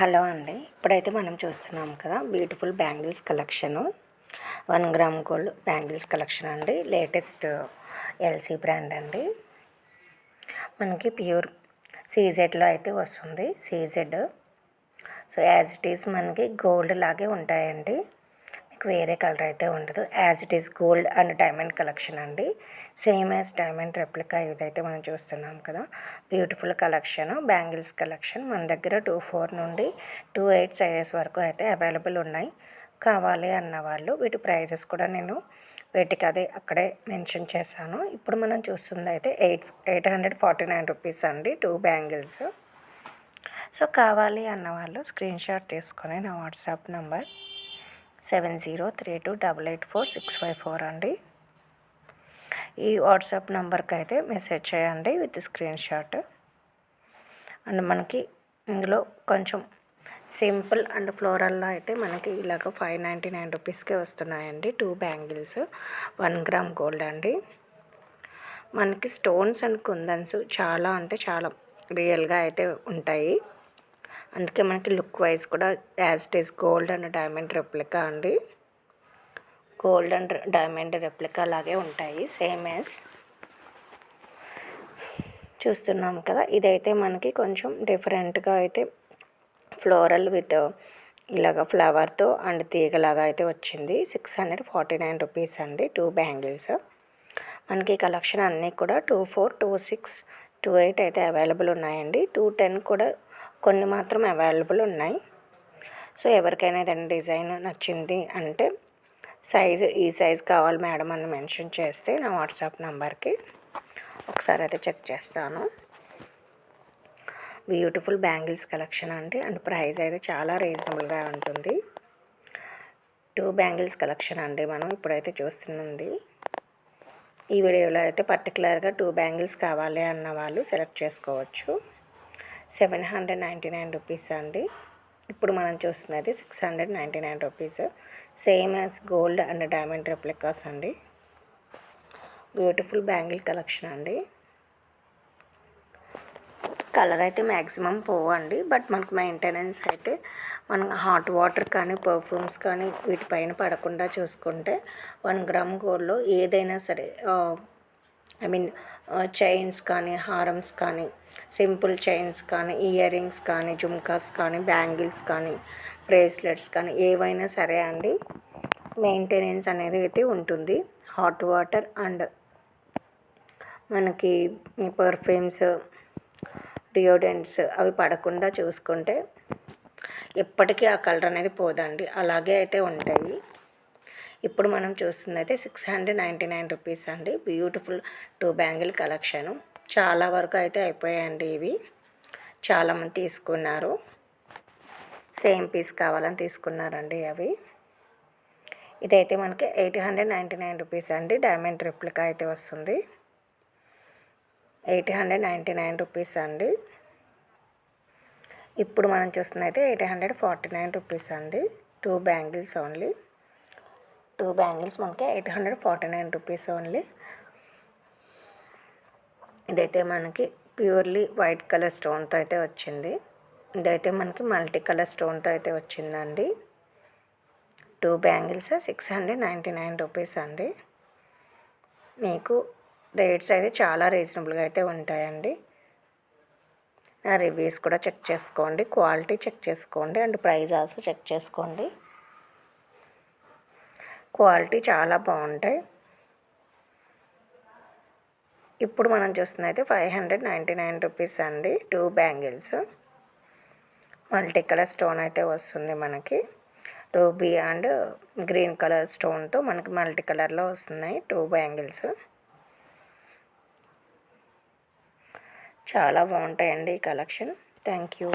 Hello అండి. ఇప్పుడైతే మనం చూస్తున్నాం కదా beautiful bangles collection one gram gold bangles collection అండి. లేటెస్ట్ ఎల్సీ బ్రాండ్ అండి. మనకి ప్యూర్ సీజెడ్లో అయితే వస్తుంది CZ so as it is మనకి గోల్డ్ లాగే ఉంటాయండి. మీకు వేరే కలర్ అయితే ఉండదు. As it is gold and diamond collection అండి. సేమ్ యాజ్ డైమండ్ రెప్లికా ఇదైతే మనం చూస్తున్నాం కదా. బ్యూటిఫుల్ కలెక్షన్ బ్యాంగిల్స్ కలెక్షన్ మన దగ్గర టూ ఫోర్ నుండి టూ ఎయిట్ సైజెస్ వరకు అయితే అవైలబుల్ ఉన్నాయి. కావాలి అన్న వాళ్ళు వీటి ప్రైజెస్ కూడా నేను వీటికి అదే అక్కడే మెన్షన్ చేశాను. ఇప్పుడు మనం చూస్తుంది అయితే eight eight hundred forty nine rupees అండి టూ బ్యాంగిల్స్ సో కావాలి అన్న వాళ్ళు స్క్రీన్ షాట్ తీసుకొని నా WhatsApp number seven zero three two double eight four six five four అండి. ఈ వాట్సాప్ నెంబర్కి అయితే మెసేజ్ చేయండి విత్ స్క్రీన్ షాట్. అండ్ మనకి ఇందులో కొంచెం సింపుల్ అండ్ ఫ్లోరల్లో అయితే మనకి ఇలాగ ఫైవ్ నైంటీ నైన్ రూపీస్కే వస్తున్నాయండి. Two bangles one gram gold అండి. మనకి స్టోన్స్ అండ్ కుందన్స్ చాలా అంటే చాలా రియల్గా అయితే ఉంటాయి. అందుకే మనకి లుక్ వైజ్ కూడా as it is gold and diamond replica అండి. గోల్డ్ అండ్ డైమండ్ రెప్లికా లాగే ఉంటాయి సేమ్ యాజ్. చూస్తున్నాం కదా ఇదైతే మనకి కొంచెం డిఫరెంట్గా అయితే ఫ్లోరల్ విత్ ఇలాగ ఫ్లవర్తో అండ్ తీగలాగా అయితే వచ్చింది. Six hundred forty nine rupees అండి టూ బ్యాంగిల్స్. మనకి కలెక్షన్ అన్నీ కూడా two four two six two eight అయితే అవైలబుల్ ఉన్నాయండి. టూ టెన్ కూడా కొన్ని మాత్రం అవైలబుల్ ఉన్నాయి. సో ఎవరికైనా ఏదైనా డిజైన్ నచ్చింది అంటే సైజు ఈ సైజ్ కావాలి మేడం అని మెన్షన్ చేస్తే నా వాట్సాప్ నెంబర్కి ఒకసారి అయితే చెక్ చేస్తాను. బ్యూటిఫుల్ బ్యాంగిల్స్ కలెక్షన్ అండి. అండ్ ప్రైస్ అయితే చాలా రీజనబుల్గా ఉంటుంది. టూ బ్యాంగిల్స్ కలెక్షన్ అండి మనం ఇప్పుడైతే చూస్తున్నది. ఈ వీడియోలో అయితే పర్టికులర్గా టూ బ్యాంగిల్స్ కావాలి అన్న వాళ్ళు సెలెక్ట్ చేసుకోవచ్చు. Seven hundred ninety nine rupees అండి. ఇప్పుడు మనం చూస్తున్నది six hundred ninety nine rupees. Same as gold and diamond replicas అండి. బ్యూటిఫుల్ బ్యాంగిల్ కలెక్షన్ అండి. కలర్ అయితే మ్యాక్సిమం పోవండి. బట్ మనకు మెయింటెనెన్స్ అయితే మనం హాట్ వాటర్ కానీ పర్ఫ్యూమ్స్ కానీ వీటిపైన పడకుండా చూసుకుంటే వన్ గ్రామ్ గోల్డ్లో ఏదైనా సరే ఐ మీన్ చైన్స్ కానీ హారమ్స్ కానీ సింపుల్ చైన్స్ కానీ ఇయర్ రింగ్స్ కానీ జుమ్కాస్ కానీ బ్యాంగిల్స్ కానీ బ్రేస్లెట్స్ కానీ ఏవైనా సరే అండి మెయింటెనెన్స్ అనేది అయితే ఉంటుంది. హాట్ వాటర్ అండ్ మనకి పర్ఫ్యూమ్స్ డియోడెంట్స్ అవి పడకుండా చూసుకుంటే ఎప్పటికీ ఆ కలర్ అనేది పోదండి. అలాగే అయితే ఉంటాయి. ఇప్పుడు మనం చూస్తుంది అయితే six hundred ninety nine rupees అండి. బ్యూటిఫుల్ టూ బ్యాంగిల్ కలెక్షను చాలా వరకు అయితే అయిపోయాయండి ఇవి. చాలామంది తీసుకున్నారు. సేమ్ పీస్ కావాలని తీసుకున్నారండి అవి. ఇదైతే మనకి eight hundred ninety nine rupees అండి. డైమండ్ రిప్లికా అయితే వస్తుంది. Eight hundred ninety nine rupees అండి. ఇప్పుడు మనం చూస్తుంది అయితే eight hundred forty nine rupees అండి. Two bangles only two bangles మనకి eight hundred forty nine rupees only. ఇదైతే మనకి ప్యూర్లీ వైట్ కలర్ స్టోన్తో అయితే వచ్చింది. ఇదైతే మనకి మల్టీ కలర్ స్టోన్తో అయితే వచ్చిందండి. Two bangles six hundred ninety nine rupees అండి. మీకు రేట్స్ అయితే చాలా రీజనబుల్గా అయితే ఉంటాయండి. నా రివ్యూస్ కూడా చెక్ చేసుకోండి క్వాలిటీ చెక్ చేసుకోండి అండ్ ప్రైస్ ఆల్సో చెక్ చేసుకోండి. క్వాలిటీ చాలా బాగుంటాయి. ఇప్పుడు మనం చూస్తుంది అయితే five hundred ninety nine rupees అండి. Two bangles multi colour stone అయితే వస్తుంది మనకి. రూబీ అండ్ గ్రీన్ కలర్ స్టోన్తో మనకి మల్టీ కలర్లో వస్తున్నాయి టూ బ్యాంగిల్స్ చాలా బాగుంటాయండి ఈ కలెక్షన్ థ్యాంక్ యూ